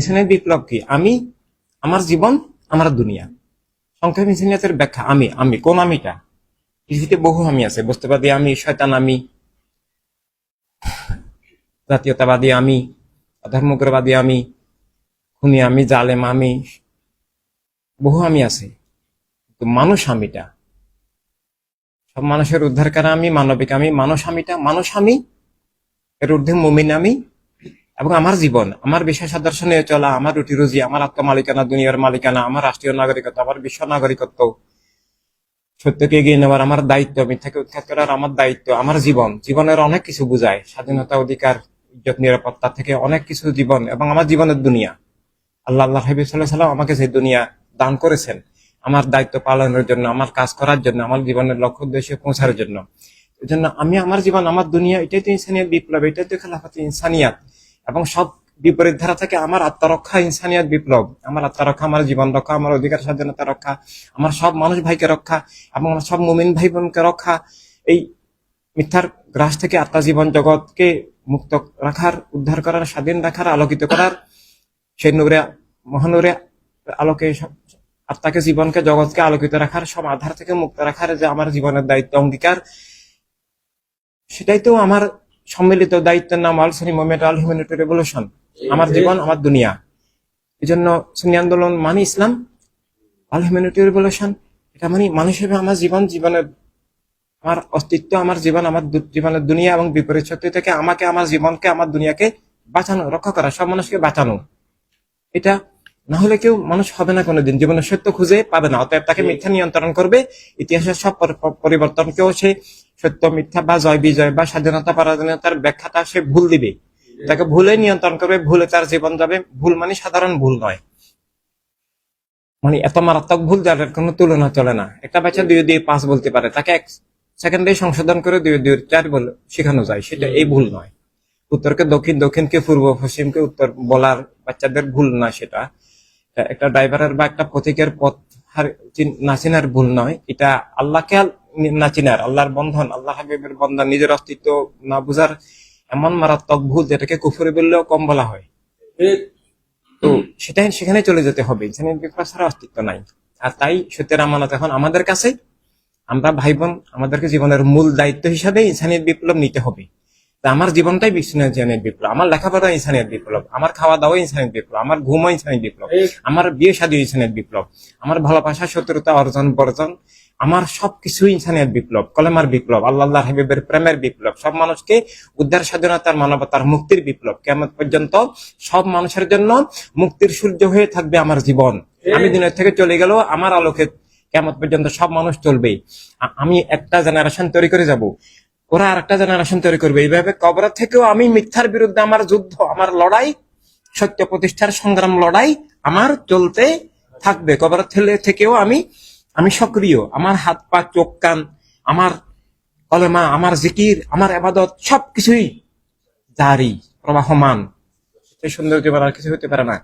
ইনসানিয়ত বিপ্লব কি? আমি, আমার জীবন, আমার দুনিয়া। সংক্ষেপ ইনসানিয়তের ব্যাখ্যা, আমি আমি, কোন আমিটা? পৃথিবীতে বহু আমি আছে, বস্তুবাদী আমি, শয়তান আমি, জাতীয়তাবাদী আমি ধর্মগ্রবাদী আমি, খুনি আমি, জালেম আমি, বহু আমি আছে। কিন্তু মানুষ আমিটা? সব মানুষের উদ্ধার করা আমি, মানবিক আমি, মানুষ আমিটা? মানুষ আমি? এর ঊর্ধ্বে মুমিন আমি? এবং আমার জীবন, আমার বিশেষ আদর্শ নিয়ে চলা, আমার রুটি রুজি, আমার আত্মমালিকানা, দুনিয়ার মালিকানা, আমার রাষ্ট্রীয় নাগরিকত্ব, আমার বিশ্ব নাগরিকত্ব, সত্যকে এগিয়ে নেওয়ার আমার দায়িত্ব, মিথ্যাকে উৎখাত করার আমার দায়িত্ব, আমার জীবন। জীবনের অনেক কিছু বোঝায়। স্বাধীনতা, অধিকার, ইজ্জত, নিরাপত্তা থেকে অনেক কিছু জীবন এবং আমার জীবনের দুনিয়া। আল্লাহ আল্লাহ হাবিব সাল্লাহ সাল্লাম আমাকে সেই দুনিয়া দান করেছেন, আমার দায়িত্ব পালনের জন্য, আমার কাজ করার জন্য, আমার জীবনের লক্ষ্য, উদ্দেশ্যে পৌঁছার জন্য। এই জন্য আমি, আমার জীবন, আমার দুনিয়া, এটাই তো ইনসানিয়াত বিপ্লব, এটাই তো খেলাফত ইনসানিয়াত। এবং সব বিপরীত ধারা থেকে আমার আত্মরক্ষা ইনসানিয়াত বিপ্লব, আমার আত্মরক্ষা, আমার জীবন রক্ষা, আমার অধিকার স্বাধীনতা রক্ষা, আমার সব মানুষ ভাইকে রক্ষা এবং আমার সব মুমিন ভাই বোনকে রক্ষা, এই মিথ্যার গ্রাস থেকে আত্মা জীবন জগৎকে মুক্ত রাখার, উদ্ধার করার, স্বাধীন রাখার, আলোকিত করার, সেই নূরে, মহানূরে আলোকে আত্মাকে, জীবনকে, জগৎকে আলোকিত রাখার, সব আধার থেকে মুক্ত রাখার যে আমার জীবনের দায়িত্ব, অঙ্গীকার, সেটাই তো আমার সম্মিলিত দায়িত্বের নাম all sunny moment all humanity revolution. আমার জীবন আমার দুনিয়া। এই জন্য সুন্নি আন্দোলন মানে ইসলাম আল হিউম্যানিটি রেভলিউশন এটা মানে মানুষ হিসেবে আমার জীবন জীবনের আমার অস্তিত্ব আমার জীবন আমার জীবনের দুনিয়া এবং বিপরীত শক্তি থেকে আমাকে আমার জীবনকে আমার দুনিয়াকে বাঁচানো রক্ষা করা সব মানুষকে বাঁচানো। এটা না হলে কেউ মানুষ হবে না কোনোদিন। জীবনের সত্য খুঁজে পাবে না অতএব তাকে মিথ্যা নিয়ন্ত্রণ করবে। ইতিহাসের সব পরি- পরিবর্তনকেও সে সত্য, মিথ্যা বা জয়, বিজয় বা স্বাধীনতা, পরাধীনতার ব্যাখ্যাটা সে ভুল দিবে। তাকে ভুলে নিয়ন্ত্রণ করবে, ভুলে তার জীবন যাবে। ভুল মানে সাধারণ ভুল নয়। মানে এত মারাত্মক ভুল যার কোনো তুলনা চলে না। একটা বাচ্চা দুই দিয়ে পাঁচ বলতে পারে, তাকে এক সেকেন্ডে সংশোধন করে দুই দুই চার বল শেখানো যায়। সেটা এই ভুল নয়। উত্তরকে দক্ষিণ, দক্ষিণকে পূর্ব, পশ্চিমকে উত্তর বলার বাচ্চাদের ভুল না সেটা। একটা ড্রাইভারের বা একটা পথিকের পথ না চেনার ভুল নয়। এটা আল্লাহকে আল- না চিনার আল্লাহর বন্ধন আল্লাহ হাবিবের বন্ধন নিজের অস্তিত্ব না বুঝার এমন মারাত্মক ভুল যেটাকে কুফুরি বললেও কম বলা হয়। তো সেটাই সেখানে চলে যেতে হবে। ইনসানিয়ত বিপ্লব ছাড়া অস্তিত্ব নাই। আর তাই সত্যের আমানত এখন আমাদের কাছে। আমরা ভাই বোন আমাদেরকে জীবনের মূল দায়িত্ব হিসাবে ইনসানিয়ত বিপ্লব নিতে হবে। তা আমার জীবনটাই ইনসানিয়ত বিপ্লব। আমার লেখাপড়া ইনসানিয়ত বিপ্লব। আমার খাওয়া দাওয়া ইনসানিয়ত বিপ্লব। আমার ঘুমও ইনসানিয়ত বিপ্লব। আমার বিয়ে শাদী ইনসানিয়ত বিপ্লব। আমার ভালোবাসা শত্রুতা অর্জন বর্জন আমার সবকিছু ইনসানিয়ত বিপ্লব কলেমার বিপ্লব আল্লাহ হাবিবের প্রেমের বিপ্লব সব মানুষকে উদ্ধার স্বাধীনতার মানবতার মুক্তির বিপ্লব। কেমন পর্যন্ত সব মানুষের জন্য মুক্তির সূর্য হয়ে থাকবে আমার জীবন। আমি দিনের থেকে চলে গেলেও আমার আলোকে কেমন পর্যন্ত সব মানুষ চলবে আমি একটা জেনারেশন তৈরি করে যাব। ওরা আর একটা জেনারেশন তৈরি করবে। এইভাবে কবর থেকেও আমি মিথ্যার বিরুদ্ধে আমার যুদ্ধ আমার লড়াই সত্য প্রতিষ্ঠার সংগ্রাম লড়াই আমার চলতে থাকবে। কবর থেকেও আমি আমি সক্রিয়, আমার হাত পা, চোখ, কান, আমার কলেমা, আমার জিকির, আমার আবাদত সবকিছুই জারি, প্রবাহমান। এই সৌন্দর্য আর কিছু হতে পারে না।